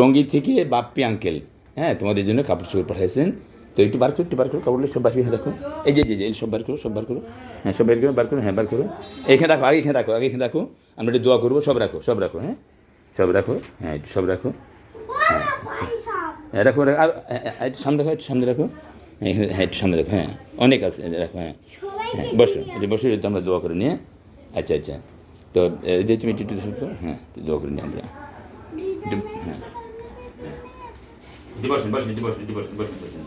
টঙ্গী থেকে বাপ্পি আঙ্কেল হ্যাঁ তোমাদের জন্য কাপড় চোপড় পাঠাইছেন। তো একটু বার করো একটু বার করো কাপড়গুলো সব বার রাখো এই যে এই যে, যে সব বার করো সব বার করো। হ্যাঁ সব বার করো বার করো হ্যাঁ বার করো। এখানে রাখো আগে এখানে রাখো আগে এখানে রাখো। আমরা একটু দোয়া করব সব রাখো সব রাখো হ্যাঁ। সব রাখো হ্যাঁ একটু সব রাখো। হ্যাঁ রাখো রাখো, আর হ্যাঁ, হ্যাঁ, একটু সামনে রাখো একটু সামনে রাখো। হ্যাঁ হ্যাঁ একটু সামনে রাখো হ্যাঁ অনেক আছে রাখো হ্যাঁ হ্যাঁ বসো যে বসো একটু আমরা দোয়া করে নিয়ে আচ্ছা আচ্ছা। তো যে তুমি একটু হ্যাঁ দোয়া করে নিয়ে আমরা। হ্যাঁ। বসুন বসুন বসুন বসুন বসুন বসুন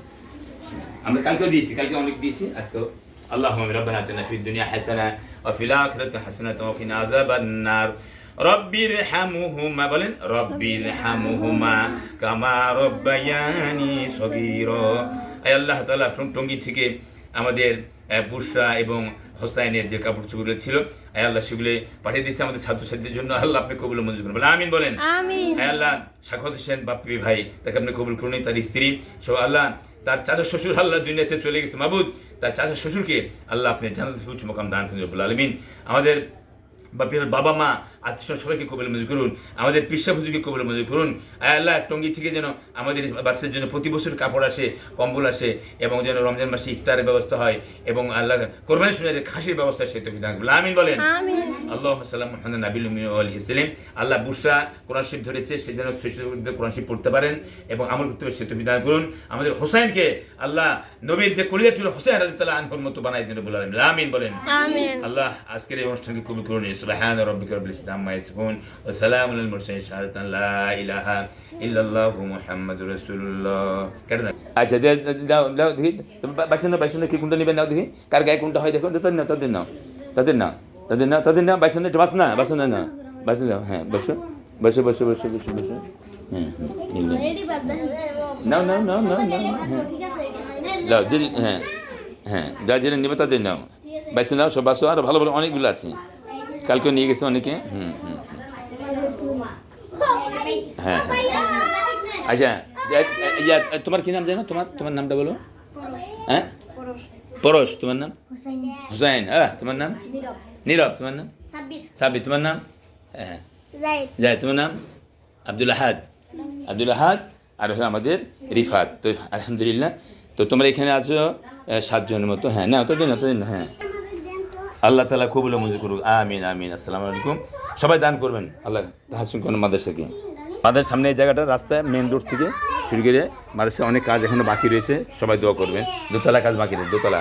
আমরা কালকেও দিয়েছি কালকে অনেক দিয়েছি আজকেও اللهم ربنا اتنا في الدنيا حسنه وفي الاخره حسنه وقنا عذاب النار رب ارحمهما বলেন رب ارحمهما كما ربياني صغيرا আয় আল্লাহ তাআলা from টঙ্গী থেকে আমাদের বুশরা এবং হোসাইনের যে কাপড় চোপড়গুলো ছিল আয় আল্লাহ সেগুলো পাঠিয়ে দিয়েছে আমাদের ছাত্রছাত্রীদের জন্য। আল্লাহ আপনি কবুল মঞ্জুর করুন। বলে আমিন বলেন। হ্যাঁ আল্লাহ সাক্ষাৎ হোসেন বাপ্পি ভাই তাকে আপনি কবুল করুন তার স্ত্রী। সো আল্লাহ তার চাচা শ্বশুর আল্লাহ দুনিয়া ছেড়ে চলে গেছে। মাবুদ তার চাচা শ্বশুরকে আল্লাহ আপনি জানাতে উচ্চ মোকাম দান করুন রব্বুল আলমিন। আমাদের বাপির বাবা মা আত্মীয় সবাইকে কবল মঞ্জুর করুন। আমাদের পিসা হুজুরকে কবল মঞ্জুর করুন। আয় আল্লাহ টঙ্গি থেকে যেন আমাদের বাচ্চাদের জন্য প্রতি বছর কাপড় আসে কম্বল আসে এবং যেন রমজান মাসে ইফতারের ব্যবস্থা হয় এবং আল্লাহ কোরবানি শুনে খাসির ব্যবস্থা সে তো বিধান করুন। আমিন বলেন। আমিন। আল্লাহ সাল্লাম মোহাম্মদ নাবিল আলহিসাম আল্লাহ বুসরা কোরআন শিব ধরেছে সে যেন কোরআন পড়তে পারেন এবং আমল করতে পারে সেতু বিধান করুন। আমাদের হোসাইনকে আল্লাহ নবীর যে কলিয়াতুল হোসেন রাজি তাল্লাহ আনহুর মতো বানাই দিন বলে আমিন বলেন। আল্লাহ আজকের এই অনুষ্ঠানকে কবুল করুন। সুবহান রাব্বিকা ইজ্জাতি। আম্মা ইয়াসিফুন ওয়া সালামুন আলাল মুরসালিন শাহাদাতান লা ইলাহা ইল্লাল্লাহু মুহাম্মাদুর রাসূলুল্লাহ। কেন আচ্ছা দাও দাও দেখি। বাসন না বাসন কি কোনটা নেবেন দাও দেখি। কার গায়ে কোনটা হয় দেখো। তাদের না তাদের নাও তাদের নাও তাদের নাও তাদের নাও বাসন একটু বাস না বাসন না বাসন দাও হ্যাঁ বসো। বসো বসো বসো বসো বসো। হ্যাঁ হ্যাঁ। নাও। নাও নাও নাও নাও হ্যাঁ। যাও যে হ্যাঁ হ্যাঁ যা যেটা নেবে তাদের নাও। বাইসে নাও সব বাসো আর ভালো ভালো অনেকগুলো আছে। কালকে নিয়ে গেছে অনেকে। হুম হুম। হ্যাঁ হ্যাঁ। আচ্ছা ইয়া, তোমার কী নাম জানো? তোমার তোমার নামটা বলো। হ্যাঁ? পরশ। তোমার নাম? হুসাইন। হ্যাঁ তোমার নাম? নীরব। তোমার নাম? সাবি তোমার নাম? হ্যাঁ। যাই তোমার নাম? আব্দুল আহাদ। আব্দুল আহাদ আর হলো আমাদের রিফাত। তো আলহামদুলিল্লাহ। তো তোমরা এখানে আছো সাতজনের মতো। হ্যাঁ না ততদিন না ততদিন হ্যাঁ। আল্লাহ তালা কবুল মঞ্জুর করুক। আমিন আমিন আসসালামু আলাইকুম। সবাই দান করবেন। আল্লাহ হাসুন কোন মাদ্রাসাকে মাদ্রাসার সামনে এই জায়গাটা রাস্তায় মেন রোড থেকে শুরু করে মাদ্রাসা অনেক কাজ এখনও বাকি রয়েছে। সবাই দোয়া করবেন। দোতলা কাজ বাকি রয়েছে দোতলা